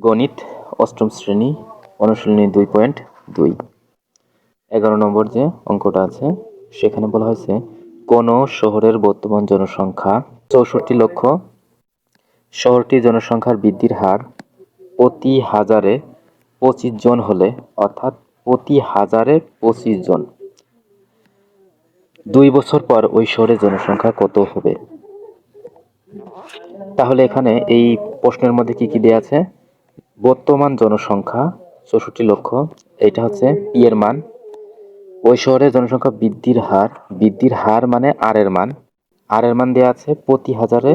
গণিত, অষ্টম শ্রেণি, অনুশীলনী দুই পয়েন্ট দুই। এগারো নম্বর যে অঙ্কটা আছে, সেখানে বলা হয়েছে, কোন শহরের বর্তমান জনসংখ্যা চৌষট্টি লক্ষ। শহরটি জনসংখ্যার বৃদ্ধির হার প্রতি হাজারে পঁচিশ জন হলে, অর্থাৎ প্রতি হাজারে পঁচিশ জন। দুই বছর পর ওই শহরের জনসংখ্যা কত হবে? তাহলে এখানে এই প্রশ্নের মধ্যে কি কি দেওয়া আছে? বর্তমান জনসংখ্যা চৌষট্টি লক্ষ এটা হচ্ছে পি এর মান। ওই শহরের জনসংখ্যা বৃদ্ধির হার বৃদ্ধির হার মানে আর এর মান। আর এর মান দেওয়া আছে প্রতি হাজারে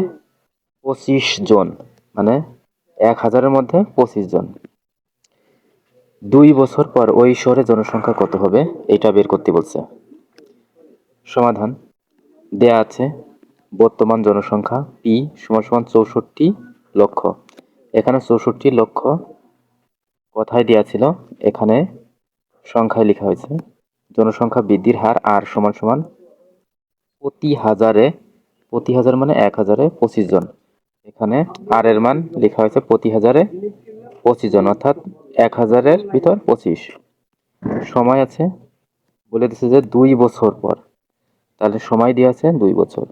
পঁচিশ জন মানে এক হাজারের মধ্যে পঁচিশ জন। দুই বছর পর ওই শহরে জনসংখ্যা কত হবে এটা বের করতে বলছে। সমাধান, দেয়া আছে বর্তমান জনসংখ্যা পি সমান সমান চৌষট্টি লক্ষ। এখানে চৌষট্টি লক্ষ কথায় দেওয়া ছিল। এখানে সংখ্যায় লেখা হয়েছে, জনসংখ্যা বৃদ্ধির হার আর সমান সমান প্রতি হাজারে, প্রতি হাজার মানে এক হাজারে পঁচিশ জন। এখানে আর এর মান লেখা হয়েছে প্রতি হাজারে পঁচিশ জন, অর্থাৎ এক হাজারের ভিতর পঁচিশ। সময় আছে, বলে দিচ্ছে যে দুই বছর পর। তাহলে সময় দিয়ে আছে দুই বছর।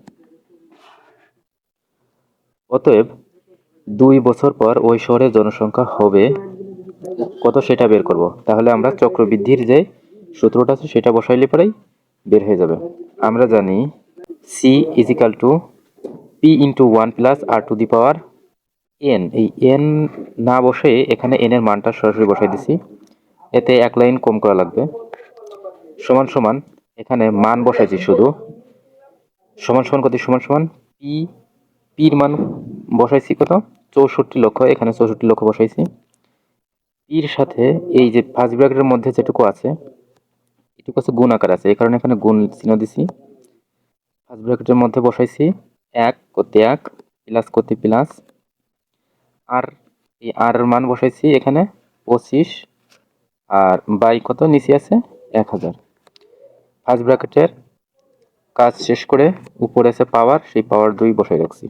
অতএব দুই বছর পর ওই শহরের জনসংখ্যা হবে। কত সেটা বের করব? তাহলে আমরা চক্রবৃদ্ধির যে সূত্রটা আছে সেটা বসাইলে পরেই বের হয়ে যাবে। আমরা জানি C is equal to P into one plus R to the power N এই এন না বসে এখানে এন এর মানটা সরাসরি বসাই দিছি। এতে এক লাইন কম করা লাগবে। সমান সমান এখানে মান বসাইছি শুধু। সমান সমান কত? সমান সমান পি পির মান বসাইছি কত? চৌষট্টি লক্ষ, এখানে চৌষট্টি লক্ষ বসাইছি। পির সাথে এই যে ফার্স্ট ব্র্যাকেটের মধ্যে যেটুকু আছে, এটুকু আছে গুণ আকার আছে। এই কারণে এখানে গুণ চিহ্ন দিছি। ফার্স্ট ব্র্যাকেটের মধ্যে বসাইছি। এক করতে এক প্লাস করতে প্লাস। আর এই আর মান বসাইছি এখানে পঁচিশ। আর বাই কত? নিচে আছে এক হাজার। ফার্স্ট ব্র্যাকেটের কাজ শেষ করে উপরে আছে পাওয়ার, সেই পাওয়ার দুই বসাই রাখছি।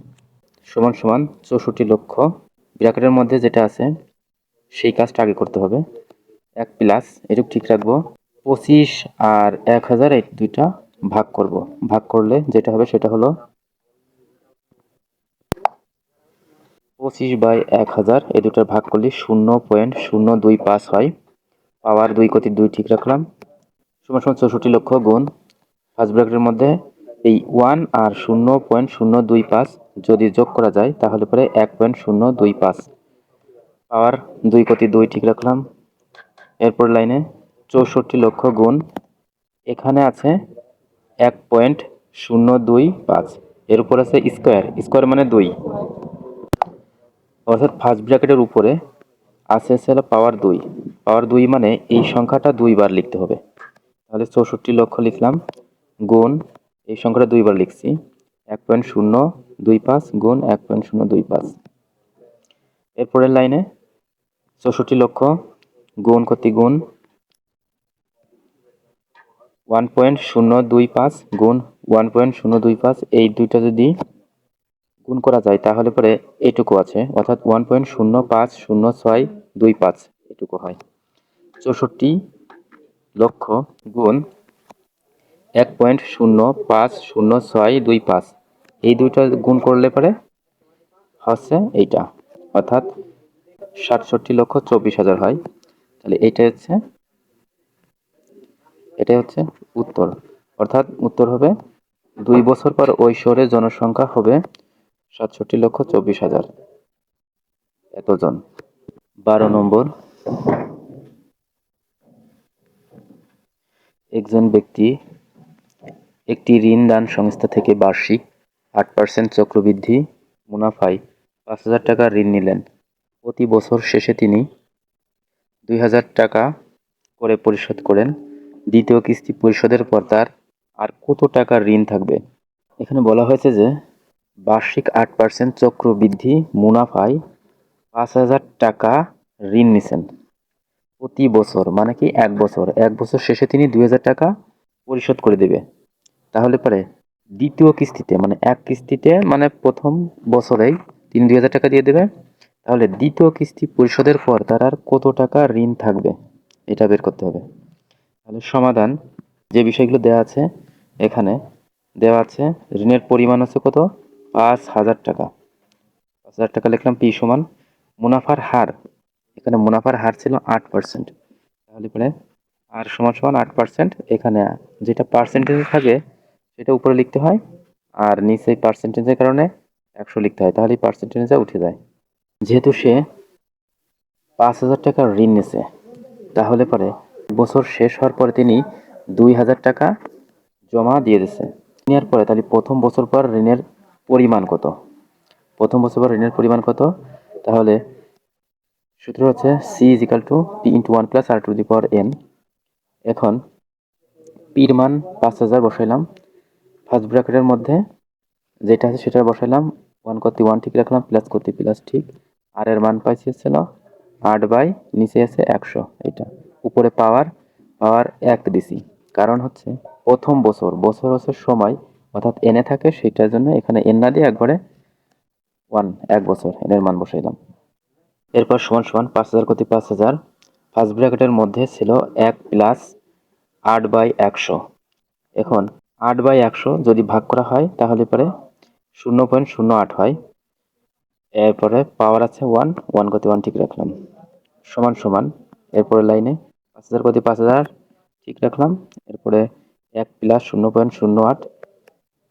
সমান সমান চৌষট্টি লক্ষ ব্র্যাকেটের মধ্যে যেটা আছে, সেই কাজটা আগে করতে হবে। এক প্লাস এটুকু ঠিক রাখব। পঁচিশ আর এক হাজার, এই দুইটা ভাগ করব। ভাগ করলে যেটা হবে সেটা হলো পঁচিশ বাই এক হাজার, এই দুটার ভাগ করলে শূন্য পয়েন্ট শূন্য দুই পাঁচ হয়। পাওয়ার দুই কোটি দুই ঠিক রাখলাম। সমান সমান চৌষট্টি লক্ষ গুণ ফার্স্ট ব্র্যাকেটের মধ্যে এই ওয়ান আর শূন্য পয়েন্ট শূন্য দুই পাঁচ যদি যোগ করা যায়, তাহলে পরে এক পয়েন্ট শূন্য দুই পাঁচ। পাওয়ার দুই কোটি দুই ঠিক রাখলাম। এরপর লাইনে চৌষট্টি লক্ষ গুণ, এখানে আছে এক পয়েন্ট শূন্য দুই পাঁচ। এর উপর আছে স্কোয়ার স্কোয়ার মানে দুই। অর্থাৎ ফার্স্ট ব্র্যাকেটের উপরে আছে হলো পাওয়ার দুই। পাওয়ার দুই মানে এই সংখ্যাটা দুইবার লিখতে হবে। তাহলে চৌষট্টি লক্ষ লিখলাম, গুণ এই সংখ্যাটা দুইবার লিখছি। এক পয়েন্ট শূন্য দুই পাঁচ গুণ এক পয়েন্ট শূন্য দুই পাঁচ। এরপরের লাইনে চৌষট্টি লক্ষ গুণ কতি গুণ ওয়ান পয়েন্ট শূন্য দুই পাঁচ গুণ ওয়ান পয়েন্ট শূন্য দুই পাঁচ। এই দুইটা যদি গুণ করা যায়, তাহলে পরে এইটুকু আছে। অর্থাৎ ওয়ান পয়েন্ট শূন্য পাঁচ শূন্য ছয় দুই পাঁচ এটুকু হয় চৌষট্টি লক্ষ গুণ এক পয়েন্ট শূন্য পাঁচ শূন্য ছয় দুই পাঁচ। এই দুইটা গুণ করলে পরে হচ্ছে এইটা। অর্থাৎ সাতষট্টি লক্ষ চব্বিশ হাজার হয়। তাহলে এইটা হচ্ছে, এটাই হচ্ছে উত্তর। অর্থাৎ উত্তর হবে, দুই বছর পর ওই শহরের জনসংখ্যা হবে সাতষট্টি লক্ষ চব্বিশ হাজার। এতজন। বারো নম্বর। একজন ব্যক্তি একটি ঋণ দান সংস্থা থেকে বার্ষিক আট পার্সেন্ট চক্রবৃদ্ধি মুনাফায় পাঁচ হাজার টাকা ঋণ নিলেন। প্রতি বছর শেষে তিনি দুই হাজার টাকা করে পরিশোধ করেন। দ্বিতীয় কিস্তি পরিশোধের পর তার আর কত টাকার ঋণ থাকবে? এখানে বলা হয়েছে যে বার্ষিক আট পার্সেন্ট চক্রবৃদ্ধি মুনাফায় পাঁচ হাজার টাকা ঋণ নিছেন। প্রতি বছর মানে কি এক বছর? এক বছর শেষে তিনি দুই হাজার টাকা পরিশোধ করে দেবে। তাহলে পরে দ্বিতীয় কিস্তিতে মানে এক কিস্তিতে মানে প্রথম বছরেই তিনি দুই হাজার টাকা দিয়ে দেবে, তাহলে দ্বিতীয় কিস্তি পরিশোধের পর তার আর কত টাকা ঋণ থাকবে, এটা বের করতে হবে। তাহলে সমাধান, যে বিষয়গুলো দেওয়া আছে, এখানে দেওয়া আছে, ঋণের পরিমাণ আছে কত? পাঁচ হাজার টাকা। পাঁচ হাজার টাকা লিখলাম পি সমান, মুনাফার হার, এখানে মুনাফার হার ছিল আট পার্সেন্ট। তাহলে পরে আর সমান সমান আট পার্সেন্ট, এখানে যেটা পার্সেন্টেজ থাকে সেটা উপরে লিখতে হয় আর নিচে পার্সেন্টেজের কারণে একশো লিখতে হয় তাহলে পার্সেন্টেজটা উঠে যায়। যেহেতু সে পাঁচ হাজার টাকার ঋণ নিছে তাহলে পরে বছর শেষ হওয়ার পরে তিনি দুই হাজার টাকা জমা দিয়ে দিচ্ছে নেওয়ার পরে তাহলে প্রথম বছর পর ঋণের পরিমাণ কত? প্রথম বছর পর ঋণের পরিমাণ কত? তাহলে সূত্র হচ্ছে C is equal to P into one plus R to the power N এখন পির মান পাঁচ হাজার বসাইলাম। ফার্স্ট ব্র্যাকেটের মধ্যে যেটা আছে সেটা বসাইলাম। ওয়ান করতে ওয়ান ঠিক রাখলাম প্লাস করতে প্লাস ঠিক। আর এর মান পাইছি হচ্ছিল আট বাই, নিচে আছে একশো এটা উপরে পাওয়ার পাওয়ার এক দিছি। কারণ হচ্ছে প্রথম বছর বছর হচ্ছে সময়, অর্থাৎ এনে থাকে সেটার জন্য এখানে এন না দিয়ে একবারে ওয়ান এক বছর এনের মান বসাইলাম। এরপর সমান সমান পাঁচ হাজার কোটি পাঁচ হাজার। ফার্স্ট ব্র্যাকেটের মধ্যে ছিল এক প্লাস আট বাই একশো। এখন আট বাই একশো যদি ভাগ করা হয়, তাহলে পরে শূন্য পয়েন্ট শূন্য আট হয়। এরপরে পাওয়ার আছে ওয়ান ওয়ান গতি ওয়ান ঠিক রাখলাম। সমান সমান। এরপরে লাইনে পাঁচ হাজার গতি পাঁচ হাজার ঠিক রাখলাম। এরপরে এক প্লাস শূন্য পয়েন্ট শূন্য আট।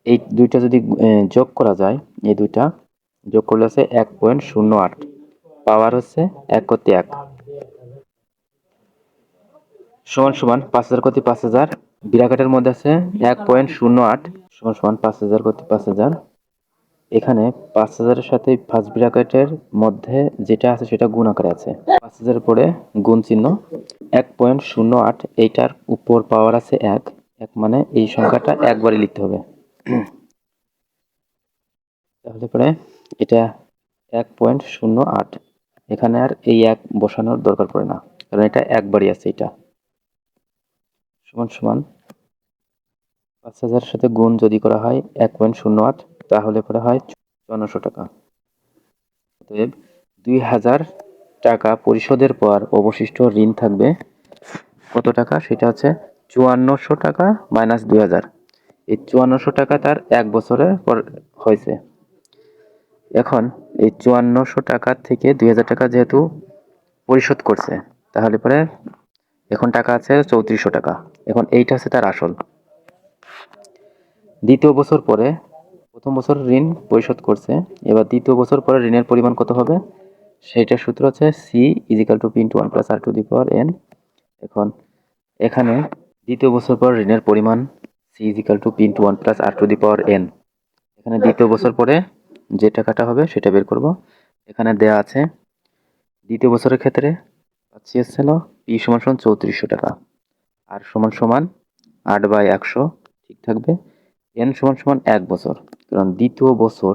এই দুইটা যদি যোগ করা যায়, এই দুইটা যোগ করলে আছে এক পয়েন্ট শূন্য আট। পাওয়ার হচ্ছে এক গতি এক। সমান সমান পাঁচ হাজার গতি পাঁচ হাজার বিরাকাটের মধ্যে আছে এক পয়েন্ট শূন্য আট সমান সমান পাঁচ হাজার গতি পাঁচ হাজার। এখানে পাঁচ হাজারের সাথে ফার্স্ট ব্র্যাকেটের মধ্যে যেটা আছে সেটা গুণ আকারে আছে। পাঁচ হাজার পরে গুণ চিহ্ন এক পয়েন্ট শূন্য আট এইটার উপর পাওয়ার আছে এক। এক মানে এই সংখ্যাটা একবারই লিখতে হবে। তাহলে পরে এটা এক পয়েন্ট শূন্য আট। এখানে আর এই এক বসানোর দরকার পড়ে না। কারণ এটা একবারই আছে এটা সমান সমান পাঁচ হাজারের সাথে গুণ যদি করা হয় এক পয়েন্ট শূন্য আট, তাহলে পরে হয় চুয়ান্নশো টাকা। অতএব দুই হাজার টাকা পরিশোধের পর অবশিষ্ট ঋণ থাকবে কত টাকা? সেটা হচ্ছে চুয়ান্নশো টাকা মাইনাস দুই হাজার। এই চুয়ান্নশো টাকা তার এক বছরের পর হয়েছে। এখন এই চুয়ান্নশো টাকা থেকে দুই হাজার টাকা যেহেতু পরিশোধ করছে, তাহলে পরে এখন টাকা আছে চৌত্রিশশো টাকা। এখন এইটা হচ্ছে তার আসল। দ্বিতীয় বছর পরে প্রথম বছর ঋণ পরিশোধ করছে। এবার দ্বিতীয় বছর পরে ঋণের পরিমাণ কত হবে? সেইটার সূত্র হচ্ছে C is equal to P into one plus R to the power N এখন এখানে দ্বিতীয় বছর পর ঋণের পরিমাণ C is equal to P into one plus R to the power N এখানে দ্বিতীয় বছর পরে যে টাকাটা হবে সেটা বের করব। এখানে দেয়া আছে, দ্বিতীয় বছরের ক্ষেত্রে পাচ্ছি হচ্ছিল পি সমান সমান চৌত্রিশশো টাকা। আর সমান সমান আট বাই একশো ঠিক থাকবে। এন সমান সমান এক বছর। কারণ দ্বিতীয় বছর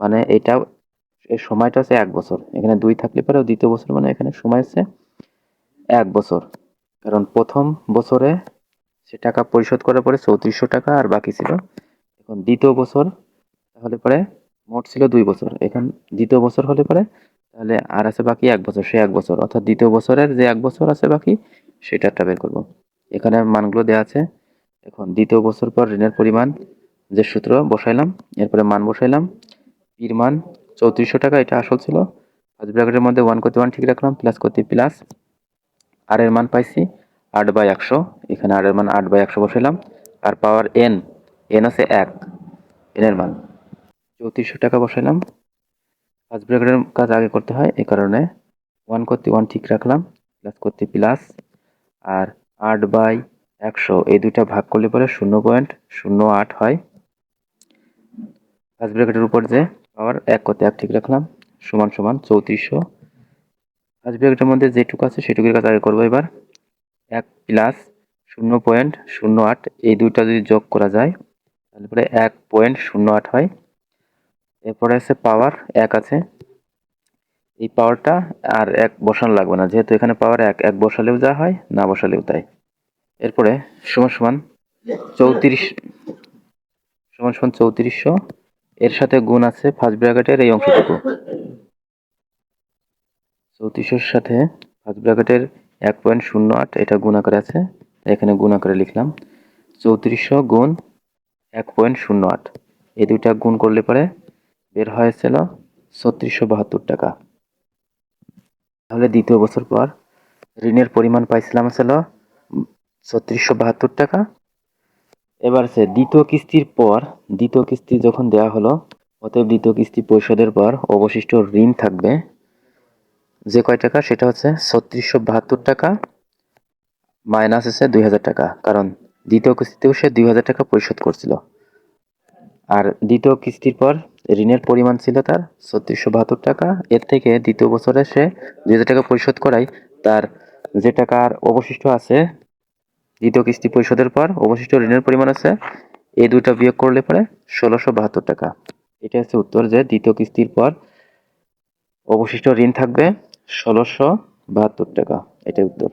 মানে এটা এর সময়টা হচ্ছে এক বছর। এখানে দুই থাকলে পরেও দ্বিতীয় বছর মানে এখানে সময় হচ্ছে এক বছর। কারণ প্রথম বছরে সে টাকা পরিশোধ করার পরে চৌত্রিশশো টাকা আর বাকি ছিল। এখন দ্বিতীয় বছর তাহলে পরে মোট ছিল দুই বছর। এখন দ্বিতীয় বছর হলে পরে তাহলে আর আছে বাকি এক বছর, সে এক বছর। অর্থাৎ দ্বিতীয় বছরের যে এক বছর আছে বাকি সেটাটা বের করব। এখানে মানগুলো দেওয়া আছে। এখন দ্বিতীয় বছর পর ঋণের পরিমাণ যে সূত্র বসাইলাম, এরপরে মান বসাইলাম, পির মান চৌত্রিশশো টাকা, এটা আসল ছিল। ফার্স্ট ব্র্যাকেটের মধ্যে ওয়ান করতে ওয়ান ঠিক রাখলাম প্লাস করতে প্লাস আর এর মান পাইছি আট বাই একশো। এখানে আর এর মান আট বাই একশো বসাইলাম। আর পাওয়ার এন এন আছে এক। এনের মান চৌত্রিশশো টাকা বসাইলাম। ফার্স্ট ব্র্যাকেটের কাজ আগে করতে হয় এই কারণে ওয়ান করতে ওয়ান ঠিক রাখলাম প্লাস করতে প্লাস আর আট বাই একশো। এই দুইটা ভাগ করলে পরে শূন্য পয়েন্ট শূন্য আট হয়। ফার্স্ট ব্র্যাকেটের উপর যে পাওয়ার এক করতে এক, ঠিক রাখলাম। সমান সমান চৌত্রিশশো। ফার্স্ট ব্র্যাকেটের মধ্যে যেটুকু আছে সেটুকুর কাজ আগে করব এবার। এক প্লাস শূন্য পয়েন্ট শূন্য আট, এই দুইটা যদি যোগ করা যায়, তাহলে পরে এক পয়েন্ট শূন্য আট হয়। এরপরে আছে পাওয়ার এক আছে। এই পাওয়ারটা আর এক বসানো লাগবে না। যেহেতু এখানে পাওয়ার এক এক বসালেও যা হয়, না বসালেও তাই। এরপরে সমান সমান চৌত্রিশ, সমান সমান চৌত্রিশশো, এর সাথে গুণ আছে ফার্স্ট ব্র্যাকেটের এই অংশটুকু। চৌত্রিশশোর সাথে ফার্স্ট ব্র্যাকেটের এক পয়েন্ট শূন্য আট, এটা গুণ আকারে আছে, এখানে গুণ আকারে লিখলাম। চৌত্রিশশো গুণ এক পয়েন্ট শূন্য আট, এই দুইটা গুণ করলে পরে বের হয়েছিল ছত্রিশশো বাহাত্তর টাকা। তাহলে দ্বিতীয় বছর পর ঋণের পরিমাণ পাইছিলাম ছিল ছত্রিশশো বাহাত্তর টাকা। এবার সে দ্বিতীয় কিস্তির পর, দ্বিতীয় কিস্তি যখন দেওয়া হলো, অতএব দ্বিতীয় কিস্তি পরিশোধের পর অবশিষ্ট ঋণ থাকবে। যে কয় টাকা? সেটা হচ্ছে ছত্রিশশো বাহাত্তর টাকা মাইনাস হচ্ছে দুই হাজার টাকা। কারণ দ্বিতীয় কিস্তিতেও সে দুই হাজার টাকা পরিশোধ করছিল। আর দ্বিতীয় কিস্তির পর ঋণের পরিমাণ ছিল তার ছত্রিশশো বাহাত্তর টাকা। এর থেকে দ্বিতীয় বছরে সে দুই হাজার টাকা পরিশোধ করায়। তার যে টাকা আর অবশিষ্ট আছে, দ্বিতীয় কিস্তি পরিশোধের পর অবশিষ্ট ঋণের পরিমাণ আছে, এই দুটা বিয়োগ করলে পরে ষোলোশো বাহাত্তর টাকা। এটা হচ্ছে উত্তর যে দ্বিতীয় কিস্তির পর অবশিষ্ট ঋণ থাকবে ষোলোশো বাহাত্তর টাকা। এটাই উত্তর।